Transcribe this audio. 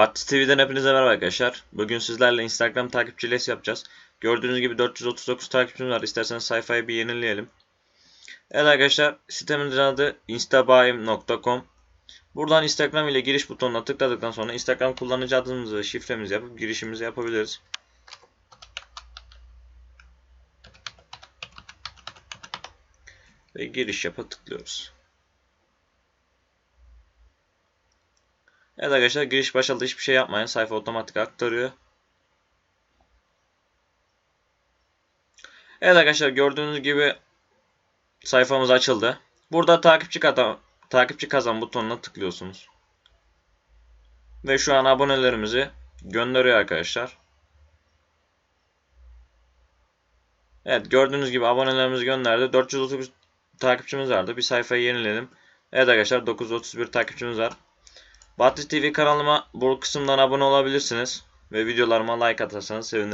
Battis TV'den hepinize merhaba arkadaşlar. Bugün sizlerle Instagram takipçilesi yapacağız. Gördüğünüz gibi 439 takipçimiz var. İsterseniz sayfayı bir yenileyelim. Evet arkadaşlar sitemizin adı instabayim.com Buradan Instagram ile giriş butonuna tıkladıktan sonra Instagram kullanıcı adımızı ve şifremizi yapıp girişimizi yapabiliriz. Ve giriş yapa tıklıyoruz. Evet arkadaşlar giriş başladı hiçbir şey yapmayın. Sayfa otomatik aktarıyor. Evet arkadaşlar gördüğünüz gibi sayfamız açıldı. Burada takipçi kazan, takipçi kazan butonuna tıklıyorsunuz. Ve şu an abonelerimizi gönderiyor arkadaşlar. Evet gördüğünüz gibi abonelerimizi gönderdi. 439 takipçimiz vardı. Bir sayfayı yeniledim. Evet arkadaşlar 931 takipçimiz var. Batı TV kanalıma bu kısımdan abone olabilirsiniz. Ve videolarıma like atarsanız sevinirim.